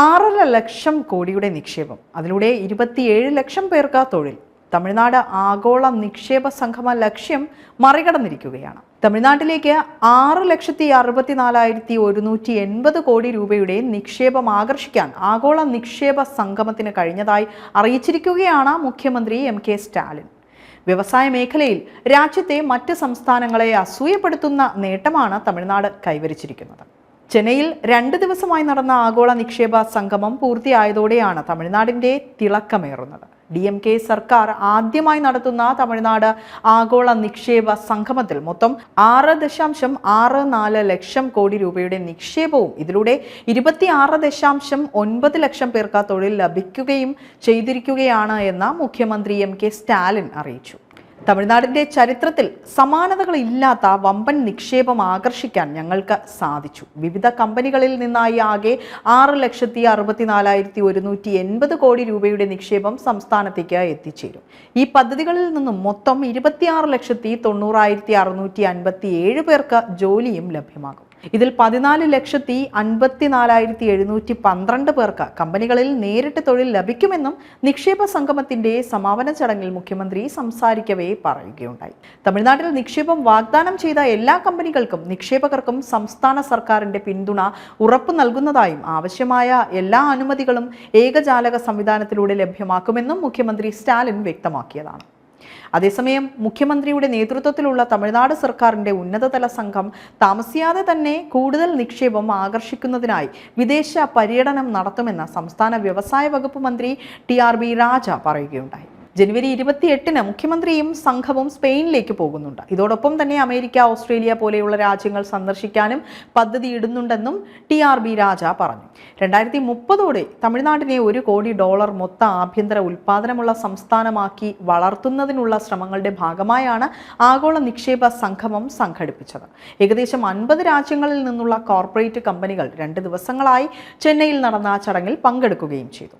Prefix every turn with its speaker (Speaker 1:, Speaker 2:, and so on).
Speaker 1: ആറര ലക്ഷം കോടിയുടെ നിക്ഷേപം. അതിലൂടെ ഇരുപത്തിയേഴ് ലക്ഷം പേർക്ക് തൊഴിൽ. തമിഴ്നാട് ആഗോള നിക്ഷേപ സംഗമ ലക്ഷ്യം മറികടന്നിരിക്കുകയാണ്. തമിഴ്നാട്ടിലേക്ക് ആറ് ലക്ഷത്തി അറുപത്തിനാലായിരത്തി ഒരുന്നൂറ്റി എൺപത് കോടി രൂപയുടെ നിക്ഷേപം ആകർഷിക്കാൻ ആഗോള നിക്ഷേപ സംഗമത്തിന് കഴിഞ്ഞതായി അറിയിച്ചിരിക്കുകയാണ് മുഖ്യമന്ത്രി എം കെ സ്റ്റാലിൻ. വ്യവസായ മേഖലയിൽ രാജ്യത്തെ മറ്റ് സംസ്ഥാനങ്ങളെ അസൂയപ്പെടുത്തുന്ന നേട്ടമാണ് തമിഴ്നാട് കൈവരിച്ചിരിക്കുന്നത്. ചെന്നൈയിൽ രണ്ട് ദിവസമായി നടന്ന ആഗോള നിക്ഷേപ സംഗമം പൂർത്തിയായതോടെയാണ് തമിഴ്നാടിന്റെ തിളക്കമേറുന്നത്. ഡി എം കെ സർക്കാർ ആദ്യമായി നടത്തുന്ന തമിഴ്നാട് ആഗോള നിക്ഷേപ സംഗമത്തിൽ മൊത്തം ആറ് ദശാംശം ആറ് നാല് ലക്ഷം കോടി രൂപയുടെ നിക്ഷേപവും ഇതിലൂടെ ഇരുപത്തിയാറ് ദശാംശം ഒൻപത് ലക്ഷം പേർക്ക് തൊഴിൽ ലഭിക്കുകയും ചെയ്തിരിക്കുകയാണ് എന്ന് മുഖ്യമന്ത്രി എം കെ സ്റ്റാലിൻ അറിയിച്ചു. തമിഴ്നാടിന്റെ ചരിത്രത്തിൽ സമാനതകളില്ലാത്ത വമ്പൻ നിക്ഷേപം ആകർഷിക്കാൻ ഞങ്ങൾക്ക് സാധിച്ചു. വിവിധ കമ്പനികളിൽ നിന്നായി ആകെ ആറ് ലക്ഷത്തി അറുപത്തിനാലായിരത്തി ഒരുന്നൂറ്റി എൺപത് കോടി രൂപയുടെ നിക്ഷേപം സംസ്ഥാനത്തേക്ക് എത്തിച്ചേരും. ഈ പദ്ധതികളിൽ നിന്നും മൊത്തം ഇരുപത്തിയാറ് ലക്ഷത്തി തൊണ്ണൂറായിരത്തി അറുന്നൂറ്റി അൻപത്തി ഏഴ് പേർക്ക് ജോലിയും ലഭ്യമാകും. ഇതിൽ പതിനാല് ലക്ഷത്തി അൻപത്തിനാലായിരത്തി എഴുന്നൂറ്റി പന്ത്രണ്ട് പേർക്ക് കമ്പനികളിൽ നേരിട്ട് തൊഴിൽ ലഭിക്കുമെന്നും നിക്ഷേപ സംഗമത്തിന്റെ സമാപന ചടങ്ങിൽ മുഖ്യമന്ത്രി സംസാരിക്കവേ പറയുകയുണ്ടായി. തമിഴ്നാട്ടിൽ നിക്ഷേപം വാഗ്ദാനം ചെയ്ത എല്ലാ കമ്പനികൾക്കും നിക്ഷേപകർക്കും സംസ്ഥാന സർക്കാരിന്റെ പിന്തുണ ഉറപ്പു നൽകുന്നതായും ആവശ്യമായ എല്ലാ അനുമതികളും ഏകജാലക സംവിധാനത്തിലൂടെ ലഭ്യമാക്കുമെന്നും മുഖ്യമന്ത്രി സ്റ്റാലിൻ വ്യക്തമാക്കിയതാണ്. അതേസമയം മുഖ്യമന്ത്രിയുടെ നേതൃത്വത്തിലുള്ള തമിഴ്നാട് സർക്കാരിന്റെ ഉന്നതതല സംഘം താമസിയാതെ തന്നെ കൂടുതൽ നിക്ഷേപം ആകർഷിക്കുന്നതിനായി വിദേശ പര്യടനം നടത്തുമെന്ന് സംസ്ഥാന വ്യവസായ വകുപ്പ് മന്ത്രി ടി ആർ ബി രാജ പറയുകയുണ്ടായി. ജനുവരി ഇരുപത്തിയെട്ടിന് മുഖ്യമന്ത്രിയും സംഘവും സ്പെയിനിലേക്ക് പോകുന്നുണ്ട്. ഇതോടൊപ്പം തന്നെ അമേരിക്ക ഓസ്ട്രേലിയ പോലെയുള്ള രാജ്യങ്ങൾ സന്ദർശിക്കാനും പദ്ധതി ഇടുന്നുണ്ടെന്നും ടി ആർ ബി രാജ പറഞ്ഞു. രണ്ടായിരത്തി മുപ്പതോടെ തമിഴ്നാടിനെ ഒരു കോടി ഡോളർ മൊത്ത ആഭ്യന്തര ഉൽപ്പാദനമുള്ള സംസ്ഥാനമാക്കി വളർത്തുന്നതിനുള്ള ശ്രമങ്ങളുടെ ഭാഗമായാണ് ആഗോള നിക്ഷേപ സംഗമം സംഘടിപ്പിച്ചത്. ഏകദേശം അൻപത് രാജ്യങ്ങളിൽ നിന്നുള്ള കോർപ്പറേറ്റ് കമ്പനികൾ രണ്ട് ദിവസങ്ങളായി ചെന്നൈയിൽ നടന്ന ചടങ്ങിൽ പങ്കെടുക്കുകയും ചെയ്തു.